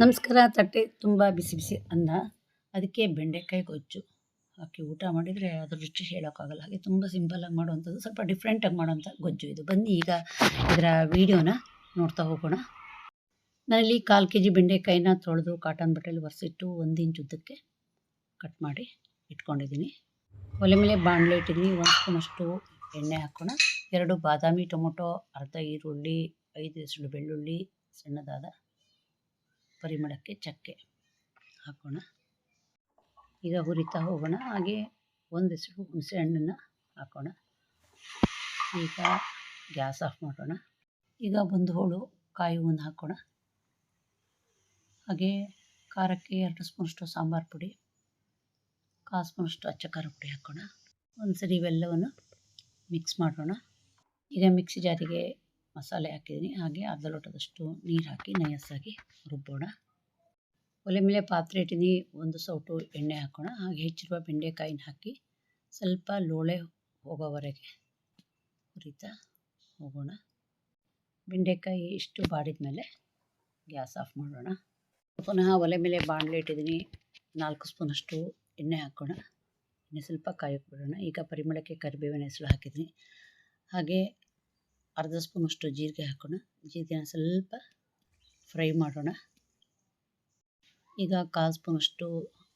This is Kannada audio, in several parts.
ನಮಸ್ಕಾರ, ತಟ್ಟೆ ತುಂಬ ಬಿಸಿ ಬಿಸಿ ಅನ್ನ. ಅದಕ್ಕೆ ಬೆಂಡೆಕಾಯಿ ಗೊಜ್ಜು ಹಾಕಿ ಊಟ ಮಾಡಿದರೆ ಅದ್ರ ರುಚಿ ಹೇಳೋಕ್ಕಾಗಲ್ಲ. ಹಾಗೆ ತುಂಬ ಸಿಂಪಲಾಗಿ ಮಾಡುವಂಥದ್ದು. ಸ್ವಲ್ಪ ಡಿಫ್ರೆಂಟಾಗಿ ಮಾಡುವಂಥ ಗೊಜ್ಜು ಇದು. ಬನ್ನಿ ಈಗ ಇದರ ವೀಡಿಯೋನ ನೋಡ್ತಾ ಹೋಗೋಣ. ನಾನಿಲ್ಲಿ ಕಾಲು ಕೆ ಜಿ ಬೆಂಡೆಕಾಯಿನ ತೊಳೆದು ಕಾಟನ್ ಬಟ್ಟೆಯಲ್ಲಿ ಒರೆಸಿಟ್ಟು ಒಂದು ಇಂಚು ಉದ್ದಕ್ಕೆ ಕಟ್ ಮಾಡಿ ಇಟ್ಕೊಂಡಿದ್ದೀನಿ. ಒಲೆ ಮೇಲೆ ಬಾಣಲೆ ಇಟ್ಟಿದ್ದೀನಿ. ಒಂದು ಸ್ಪೂನಷ್ಟು ಎಣ್ಣೆ ಹಾಕೋಣ. ಎರಡು ಬಾದಾಮಿ ಟೊಮೊಟೊ, ಅರ್ಧ ಈರುಳ್ಳಿ, ಐದು ಎಸಳು ಬೆಳ್ಳುಳ್ಳಿ, ಸಣ್ಣದಾದ ಪರಿಮಳಕ್ಕೆ ಚಕ್ಕೆ ಹಾಕೋಣ. ಈಗ ಹುರಿತಾ ಹೋಗೋಣ. ಹಾಗೆ ಒಂದು ಸ್ಪೂ ಹುಣಸೆ ಹಣ್ಣನ್ನು ಹಾಕೋಣ. ಈಗ ಗ್ಯಾಸ್ ಆಫ್ ಮಾಡೋಣ. ಈಗ ಒಂದು ಹೋಳು ಕಾಯಿ ಹೂವನ್ನು ಹಾಕೋಣ. ಹಾಗೆ ಖಾರಕ್ಕೆ ಎರಡು ಸ್ಪೂನಷ್ಟು ಸಾಂಬಾರು ಪುಡಿ, ಕಾಲು ಸ್ಪೂನಷ್ಟು ಅಚ್ಚ ಖಾರ ಪುಡಿ ಹಾಕೋಣ. ಒಂದು ಸರಿ ಇವೆಲ್ಲವನ್ನು ಮಿಕ್ಸ್ ಮಾಡೋಣ. ಈಗ ಮಿಕ್ಸಿ ಜಾರಿಗೆ ಮಸಾಲೆ ಹಾಕಿದ್ದೀನಿ. ಹಾಗೆ ಅರ್ಧ ಲೋಟದಷ್ಟು ನೀರು ಹಾಕಿ ನಯಸ್ಸಾಗಿ ರುಬ್ಬೋಣ. ಒಲೆ ಮೇಲೆ ಪಾತ್ರೆ ಇಟ್ಟಿದ್ದೀನಿ. ಒಂದು ಸೌಟು ಎಣ್ಣೆ ಹಾಕೋಣ. ಹಾಗೆ ಹೆಚ್ಚಿರುವ ಬೆಂಡೆಕಾಯಿನ ಹಾಕಿ ಸ್ವಲ್ಪ ಲೋಳೆ ಹೋಗೋವರೆಗೆ ಹುರಿತಾ ಹೋಗೋಣ. ಬೆಂಡೆಕಾಯಿ ಇಷ್ಟು ಬಾಡಿದ ಮೇಲೆ ಗ್ಯಾಸ್ ಆಫ್ ಮಾಡೋಣ. ಪುನಃ ಒಲೆ ಮೇಲೆ ಬಾಣಲೆ ಇಟ್ಟಿದ್ದೀನಿ. ನಾಲ್ಕು ಸ್ಪೂನಷ್ಟು ಎಣ್ಣೆ ಹಾಕೋಣ. ಎಣ್ಣೆ ಸ್ವಲ್ಪ ಕಾಯಕ್ಕೆ ಬಿಡೋಣ. ಈಗ ಪರಿಮಳಕ್ಕೆ ಕರಿಬೇವಿನ ಹೆಸರು ಹಾಕಿದ್ದೀನಿ. ಹಾಗೆ ಅರ್ಧ ಸ್ಪೂನಷ್ಟು ಜೀರಿಗೆ ಹಾಕೋಣ. ಜೀರಿಗೆನ ಸ್ವಲ್ಪ ಫ್ರೈ ಮಾಡೋಣ. ಈಗ ಕಾಲು ಸ್ಪೂನಷ್ಟು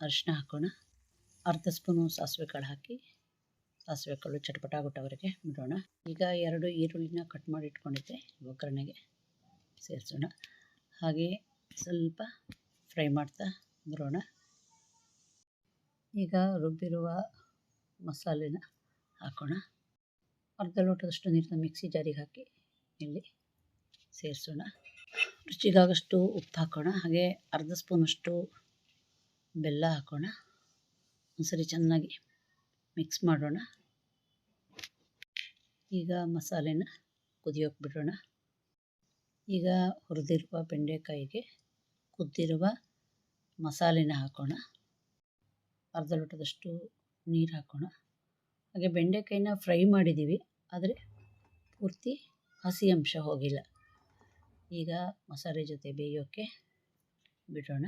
ಅರಿಶಿನ ಹಾಕೋಣ. ಅರ್ಧ ಸ್ಪೂನು ಸಾಸಿವೆ ಕಾಳು ಹಾಕಿ ಸಾಸಿವೆ ಕಾಳು ಚಟಪಟ ಆಗೋಟವರೆಗೆ ಬಿಡೋಣ. ಈಗ ಎರಡು ಈರುಳ್ಳಿನ ಕಟ್ ಮಾಡಿ ಇಟ್ಕೊಂಡಿದ್ದೆ ಒಗ್ಗರಣೆಗೆ ಸೇರಿಸೋಣ. ಹಾಗೆ ಸ್ವಲ್ಪ ಫ್ರೈ ಮಾಡ್ತಾ ಬರೋಣ. ಈಗ ರುಬ್ಬಿರುವ ಮಸಾಲೆನ ಹಾಕೋಣ. ಅರ್ಧ ಲೋಟದಷ್ಟು ನೀರನ್ನ ಮಿಕ್ಸಿ ಜಾರಿಗೆ ಹಾಕಿ ಇಲ್ಲಿ ಸೇರಿಸೋಣ. ರುಚಿಗಾಗಷ್ಟು ಉಪ್ಪು ಹಾಕೋಣ, ಹಾಗೆ ಅರ್ಧ ಸ್ಪೂನಷ್ಟು ಬೆಲ್ಲ ಹಾಕೋಣ. ಒಂದ್ಸರಿ ಚೆನ್ನಾಗಿ ಮಿಕ್ಸ್ ಮಾಡೋಣ. ಈಗ ಮಸಾಲೆನ ಕುದಿಯೋಕೆ ಬಿಡೋಣ. ಈಗ ಹುರಿದಿರುವ ಬೆಂಡೆಕಾಯಿಗೆ ಕುದ್ದಿರುವ ಮಸಾಲೆನ ಹಾಕೋಣ. ಅರ್ಧ ಲೋಟದಷ್ಟು ನೀರು ಹಾಕೋಣ. ಹಾಗೆ ಬೆಂಡೆಕಾಯಿನ ಫ್ರೈ ಮಾಡಿದ್ದೀವಿ, ಆದರೆ ಪೂರ್ತಿ ಹಸಿ ಅಂಶ ಹೋಗಿಲ್ಲ. ಈಗ ಮಸಾಲೆ ಜೊತೆ ಬೇಯೋಕ್ಕೆ ಬಿಡೋಣ.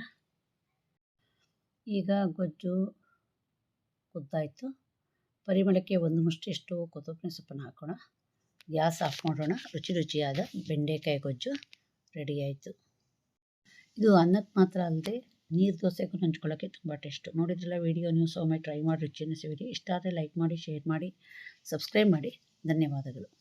ಈಗ ಗೊಜ್ಜು ಕುದ್ದಾಯಿತು. ಪರಿಮಳಕ್ಕೆ ಒಂದು ಮುಷ್ಟಿಷ್ಟು ಕೊತ್ತಂಬರಿ ಸೊಪ್ಪನ್ನು ಹಾಕೋಣ. ಗ್ಯಾಸ್ ಆಫ್ ಮಾಡೋಣ. ರುಚಿ ರುಚಿಯಾದ ಬೆಂಡೆಕಾಯಿ ಗೊಜ್ಜು ರೆಡಿ ಆಯಿತು. ಇದು ಅನ್ನಕ್ಕೆ ಮಾತ್ರ ಅಲ್ಲದೆ ನೀರು ದೋಸೆಗೂ ಹಂಚ್ಕೊಳ್ಳೋಕ್ಕೆ ತುಂಬ ಟೇಸ್ಟು. ನೋಡಿದ್ರಲ್ಲ ವೀಡಿಯೋ, ನೀವು ಸೊಮ್ಮೆ ಟ್ರೈ ಮಾಡಿ, ರುಚಿಯನ್ನು ಸಿವಿರಿ. ಇಷ್ಟ ಆದರೆ ಲೈಕ್ ಮಾಡಿ, ಶೇರ್ ಮಾಡಿ, ಸಬ್ಸ್ಕ್ರೈಬ್ ಮಾಡಿ. ಧನ್ಯವಾದಗಳು.